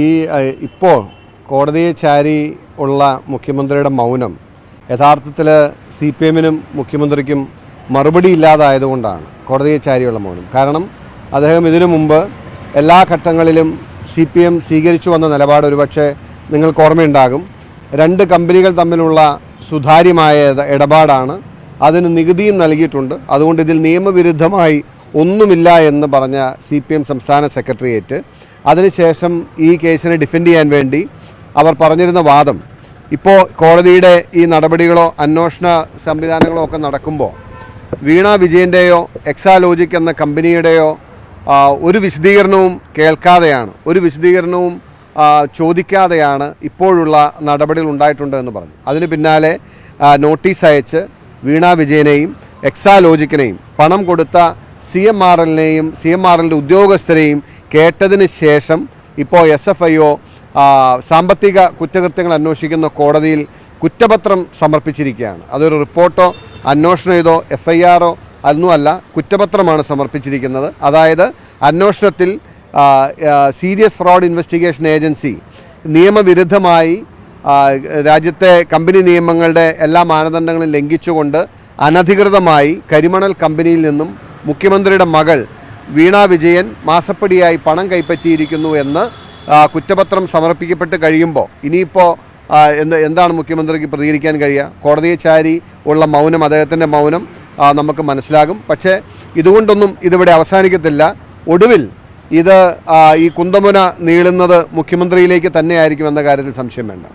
ഈ ഇപ്പോൾ കോടതിയെ ചാരി ഉള്ള മുഖ്യമന്ത്രിയുടെ മൗനം യഥാർത്ഥത്തിൽ സി പി എമ്മിനും മുഖ്യമന്ത്രിക്കും മറുപടി ഇല്ലാതായതുകൊണ്ടാണ് കോടതിയെ ചാരിയുള്ള മൗനം. കാരണം അദ്ദേഹം ഇതിനു മുമ്പ് എല്ലാ ഘട്ടങ്ങളിലും സി പി എം സ്വീകരിച്ചു വന്ന നിലപാട് ഒരുപക്ഷെ നിങ്ങൾക്ക് ഓർമ്മയുണ്ടാകും. രണ്ട് കമ്പനികൾ തമ്മിലുള്ള സുതാര്യമായ ഇടപാടാണ് അതിന് നികുതിയും നൽകിയിട്ടുണ്ട്. അതുകൊണ്ട് ഇതിൽ നിയമവിരുദ്ധമായി ഒന്നുമില്ല എന്ന് പറഞ്ഞ സി സംസ്ഥാന സെക്രട്ടേറിയറ്റ് അതിനുശേഷം ഈ കേസിനെ ഡിഫെൻഡ് ചെയ്യാൻ വേണ്ടി അവർ പറഞ്ഞിരുന്ന വാദം ഇപ്പോൾ കോടതിയുടെ ഈ നടപടികളോ അന്വേഷണ സംവിധാനങ്ങളോ ഒക്കെ നടക്കുമ്പോൾ വീണ വിജയന്റെയോ എക്സാലോജിക് എന്ന കമ്പനിയുടെയോ ഒരു വിശദീകരണവും കേൾക്കാതെയാണ് ഒരു വിശദീകരണവും ചോദിക്കാതെയാണ് ഇപ്പോഴുള്ള നടപടികൾ ഉണ്ടായിട്ടുണ്ട് എന്ന് പറഞ്ഞു. അതിന് പിന്നാലെ നോട്ടീസ് അയച്ച് വീണ വിജയനെയും എക്സാലോജിക്കിനെയും പണം കൊടുത്ത സി എം ആർ എല്ലിനെയും സി എം ആർ എല്ലിന്റെ ഉദ്യോഗസ്ഥരെയും കേട്ടതിന് ശേഷം ഇപ്പോൾ എസ് എഫ് ഐ ഒ സാമ്പത്തിക കുറ്റകൃത്യങ്ങൾ അന്വേഷിക്കുന്ന കോടതിയിൽ കുറ്റപത്രം സമർപ്പിച്ചിരിക്കുകയാണ്. അതൊരു റിപ്പോർട്ടോ അന്വേഷണം ചെയ്തോ എഫ് ഐ ആറോ ഒന്നുമല്ല കുറ്റപത്രമാണ് സമർപ്പിച്ചിരിക്കുന്നത്. അതായത് അന്വേഷണത്തിൽ സീരിയസ് ഫ്രോഡ് ഇൻവെസ്റ്റിഗേഷൻ ഏജൻസി നിയമവിരുദ്ധമായി രാജ്യത്തെ കമ്പനി നിയമങ്ങളുടെ എല്ലാ മാനദണ്ഡങ്ങളും ലംഘിച്ചുകൊണ്ട് അനധികൃതമായി കരിമണൽ കമ്പനിയിൽ നിന്നും മുഖ്യമന്ത്രിയുടെ മകൾ വീണ വിജയൻ മാസപ്പടിയായി പണം കൈപ്പറ്റിയിരിക്കുന്നു എന്ന് കുറ്റപത്രം സമർപ്പിക്കപ്പെട്ട് കഴിയുമ്പോൾ ഇനിയിപ്പോൾ എന്ത് എന്താണ് മുഖ്യമന്ത്രിക്ക് പ്രതികരിക്കാൻ കഴിയുക? കോടതിയെ ചാരി ഉള്ള മൗനം അദ്ദേഹത്തിന്റെ മൗനം നമുക്ക് മനസ്സിലാകും. പക്ഷേ ഇതുകൊണ്ടൊന്നും ഇതിവിടെ അവസാനിക്കത്തില്ല. ഒടുവിൽ ഇത് ഈ കുന്തമുന നീളുന്നത് മുഖ്യമന്ത്രിയിലേക്ക് തന്നെയായിരിക്കും എന്ന കാര്യത്തിൽ സംശയം വേണ്ട.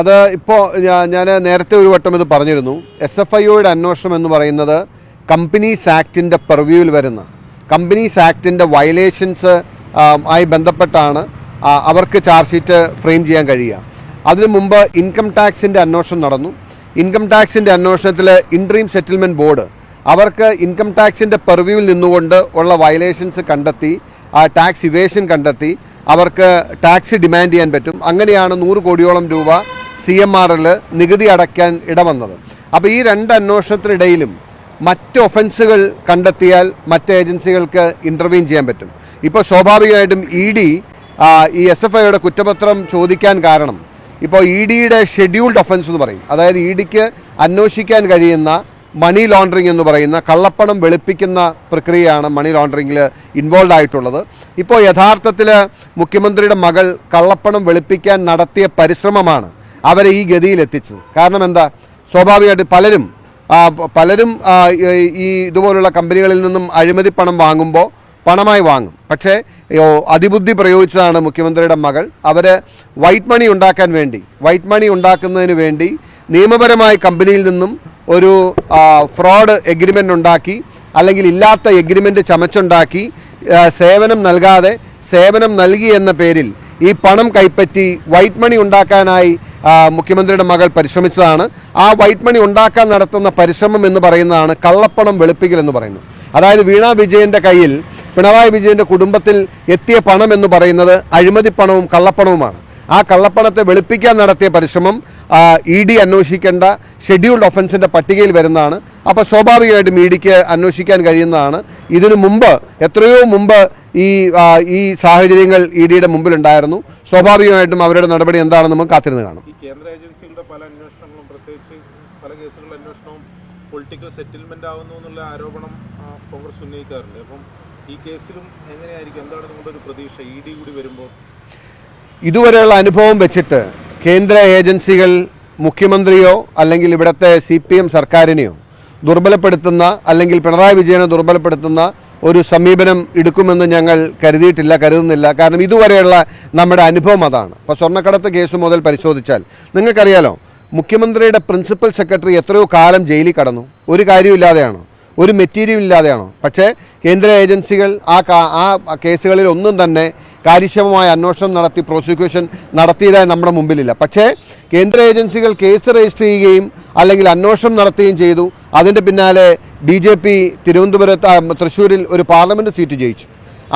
അത് ഇപ്പോൾ ഞാൻ നേരത്തെ ഒരു വട്ടം ഇത് പറഞ്ഞിരുന്നു. എസ് എഫ് ഐഒയുടെ അന്വേഷണം എന്ന് പറയുന്നത് കമ്പനീസ് ആക്ടിന്റെ പെർവ്യൂവിൽ വരുന്ന കമ്പനീസ് ആക്ടിന്റെ വയലേഷൻസ് ആയി ബന്ധപ്പെട്ടാണ് അവർക്ക് ചാർജ് ഷീറ്റ് ഫ്രെയിം ചെയ്യാൻ കഴിയുക. അതിനു മുമ്പ് ഇൻകം ടാക്സിന്റെ അന്വേഷണം നടന്നു. ഇൻകം ടാക്സിന്റെ അന്വേഷണത്തിൽ ഇൻട്രീം സെറ്റിൽമെന്റ് ബോർഡ് അവർക്ക് ഇൻകം ടാക്സിന്റെ പെർവ്യൂവിൽ നിന്നുകൊണ്ട് ഉള്ള വയലേഷൻസ് കണ്ടെത്തി ആ ടാക്സ് ഇവേഷൻ കണ്ടെത്തി അവർക്ക് ടാക്സ് ഡിമാൻഡ് ചെയ്യാൻ പറ്റും. അങ്ങനെയാണ് നൂറ് കോടിയോളം രൂപ സി എം ആറിൽ നികുതി അടയ്ക്കാൻ ഇടവന്നത്. അപ്പോൾ ഈ രണ്ട് അന്വേഷണത്തിനിടയിലും മറ്റ് ഒഫൻസുകൾ കണ്ടെത്തിയാൽ മറ്റ് ഏജൻസികൾക്ക് ഇന്റർവീൻ ചെയ്യാൻ പറ്റും. ഇപ്പോൾ സ്വാഭാവികമായിട്ടും ഇ ഡി ഈ എസ് എഫ് ഐയുടെ കുറ്റപത്രം ചോദിക്കാൻ കാരണം ഇപ്പോൾ ഇ ഡിയുടെ ഷെഡ്യൂൾഡ് ഒഫൻസ് എന്ന് പറയും. അതായത് ഇ ഡിക്ക് അന്വേഷിക്കാൻ കഴിയുന്ന മണി ലോണ്ടറിങ് എന്ന് പറയുന്ന കള്ളപ്പണം വെളുപ്പിക്കുന്ന പ്രക്രിയയാണ് മണി ലോണ്ടറിങ്ങിൽ ഇൻവോൾവ് ആയിട്ടുള്ളത്. ഇപ്പോൾ യഥാർത്ഥത്തിൽ മുഖ്യമന്ത്രിയുടെ മകൾ കള്ളപ്പണം വെളുപ്പിക്കാൻ നടത്തിയ പരിശ്രമമാണ് അവരെ ഈ ഗതിയിൽ എത്തിച്ചത്. കാരണം എന്താ? സ്വാഭാവികമായിട്ട് പലരും പലരും ഈ- ഇതുപോലുള്ള കമ്പനികളിൽ നിന്നും അഴിമതി പണം വാങ്ങുമ്പോൾ പണമായി വാങ്ങും. പക്ഷേ അതിബുദ്ധി പ്രയോഗിച്ചതാണ് മുഖ്യമന്ത്രിയുടെ മകൾ. അവർ വൈറ്റ് മണി ഉണ്ടാക്കാൻ വേണ്ടി വൈറ്റ് മണി ഉണ്ടാക്കുന്നതിന് വേണ്ടി നിയമപരമായി കമ്പനിയിൽ നിന്നും ഒരു ഫ്രോഡ് എഗ്രിമെന്റ് ഉണ്ടാക്കി അല്ലെങ്കിൽ ഇല്ലാത്ത എഗ്രിമെന്റ് ചമച്ചുണ്ടാക്കി സേവനം നൽകാതെ സേവനം നൽകി എന്ന പേരിൽ ഈ പണം കൈപ്പറ്റി വൈറ്റ് മണി ഉണ്ടാക്കാനായി മുഖ്യമന്ത്രിയുടെ മകൾ പരിശ്രമിച്ചതാണ്. ആ വൈറ്റ് മണി ഉണ്ടാക്കാൻ നടത്തുന്ന പരിശ്രമം എന്ന് പറയുന്നതാണ് കള്ളപ്പണം വെളുപ്പിക്കൽ എന്ന് പറയുന്നത്. അതായത് വീണ വിജയന്റെ കയ്യിൽ പിണറായി വിജയന്റെ കുടുംബത്തിൽ എത്തിയ പണം എന്ന് പറയുന്നത് അഴിമതി പണവും കള്ളപ്പണവുമാണ്. ആ കള്ളപ്പണത്തെ വെളുപ്പിക്കാൻ നടത്തിയ പരിശ്രമം ഇ ഡി അന്വേഷിക്കേണ്ട ഷെഡ്യൂൾഡ് ഒഫൻസിന്റെ പട്ടികയിൽ വരുന്നതാണ്. അപ്പോൾ സ്വാഭാവികമായിട്ടും ഇ ഡിക്ക് അന്വേഷിക്കാൻ കഴിയുന്നതാണ്. ഇതിനു മുമ്പ് എത്രയോ മുമ്പ് ഈ ഈ സാഹചര്യങ്ങൾ ഇ ഡിയുടെ മുമ്പിലുണ്ടായിരുന്നു. സ്വാഭാവികമായിട്ടും അവരുടെ നടപടി എന്താണെന്ന് നമുക്ക് കാത്തിരുന്ന് കാണും. കേന്ദ്ര ഏജൻസികളുടെ പല അന്വേഷണങ്ങളും പ്രത്യേകിച്ച് പല കേസുകളുടെ അന്വേഷണവും പൊളിറ്റിക്കൽ സെറ്റിൽമെന്റ് ആവുന്നു എന്നുള്ള ആരോപണം കോൺഗ്രസ് ഉന്നയിക്കാറുണ്ട്. അപ്പം ഈ കേസിലും എങ്ങനെയായിരിക്കും? എന്താണ് നിങ്ങളുടെ ഒരു പ്രതീക്ഷ? ഇ ഡി കൂടി വരുമ്പോൾ? ഇതുവരെയുള്ള അനുഭവം വെച്ചിട്ട് കേന്ദ്ര ഏജൻസികൾ മുഖ്യമന്ത്രിയോ അല്ലെങ്കിൽ ഇവിടുത്തെ സി പി എം സർക്കാരിനെയോ ദുർബലപ്പെടുത്തുന്ന അല്ലെങ്കിൽ പിണറായി വിജയനെ ദുർബലപ്പെടുത്തുന്ന ഒരു സമീപനം എടുക്കുമെന്ന് ഞങ്ങൾ കരുതിയിട്ടില്ല കരുതുന്നില്ല. കാരണം ഇതുവരെയുള്ള നമ്മുടെ അനുഭവം അതാണ്. ഇപ്പോൾ സ്വർണക്കടത്ത് കേസ് മുതൽ പരിശോധിച്ചാൽ നിങ്ങൾക്കറിയാലോ മുഖ്യമന്ത്രിയുടെ പ്രിൻസിപ്പൽ സെക്രട്ടറി എത്രയോ കാലം ജയിലിൽ കടന്നു. ഒരു കാര്യമില്ലാതെയാണോ ഒരു മെറ്റീരിയൽ ഇല്ലാതെയാണോ? പക്ഷേ കേന്ദ്ര ഏജൻസികൾ ആ ആ കേസുകളിൽ ഒന്നും തന്നെ കാര്യക്ഷമമായ അന്വേഷണം നടത്തി പ്രോസിക്യൂഷൻ നടത്തിയതായി നമ്മുടെ മുമ്പിലില്ല. പക്ഷേ കേന്ദ്ര ഏജൻസികൾ കേസ് രജിസ്റ്റർ ചെയ്യുകയും അല്ലെങ്കിൽ അന്വേഷണം നടത്തുകയും ചെയ്തു. അതിന്റെ പിന്നാലെ ബി ജെ പി തിരുവനന്തപുരത്ത് തൃശ്ശൂരിൽ ഒരു പാർലമെന്റ് സീറ്റ് ജയിച്ചു.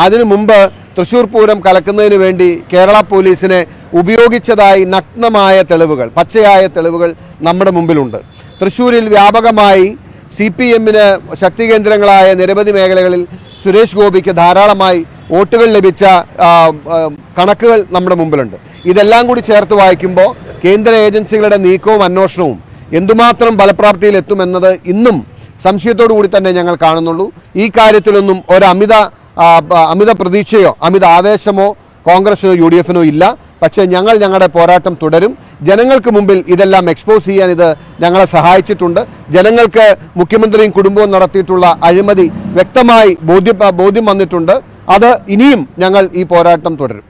അതിനു മുമ്പ് തൃശ്ശൂർ പൂരം കലക്കുന്നതിന് വേണ്ടി കേരള പോലീസിനെ ഉപയോഗിച്ചതായി നഗ്നമായ തെളിവുകൾ പച്ചയായ തെളിവുകൾ നമ്മുടെ മുമ്പിലുണ്ട്. തൃശ്ശൂരിൽ വ്യാപകമായി സി പി എമ്മിന് ശക്തി കേന്ദ്രങ്ങളായ നിരവധി മേഖലകളിൽ സുരേഷ് ഗോപിക്ക് ധാരാളമായി വോട്ടുകൾ ലഭിച്ച കണക്കുകൾ നമ്മുടെ മുമ്പിലുണ്ട്. ഇതെല്ലാം കൂടി ചേർത്ത് വായിക്കുമ്പോൾ കേന്ദ്ര ഏജൻസികളുടെ നീക്കവും അന്വേഷണവും എന്തുമാത്രം ഫലപ്രാപ്തിയിൽ എത്തുമെന്നത് ഇന്നും സംശയത്തോടു കൂടി തന്നെ ഞങ്ങൾ കാണുന്നുള്ളൂ. ഈ കാര്യത്തിലൊന്നും ഒരു അമിത അമിത പ്രതീക്ഷയോ അമിത ആവേശമോ കോൺഗ്രസിനോ യു ഡി എഫിനോ ഇല്ല. പക്ഷേ ഞങ്ങൾ ഞങ്ങളുടെ പോരാട്ടം തുടരും. ജനങ്ങൾക്ക് മുമ്പിൽ ഇതെല്ലാം എക്സ്പോസ് ചെയ്യാൻ ഇത് ഞങ്ങളെ സഹായിച്ചിട്ടുണ്ട്. ജനങ്ങൾക്ക് മുഖ്യമന്ത്രിയും കുടുംബവും നടത്തിയിട്ടുള്ള അഴിമതി വ്യക്തമായി ബോധ്യ ബോധ്യം വന്നിട്ടുണ്ട്. അത് ഇനിയും ഞങ്ങൾ ഈ പോരാട്ടം തുടരും.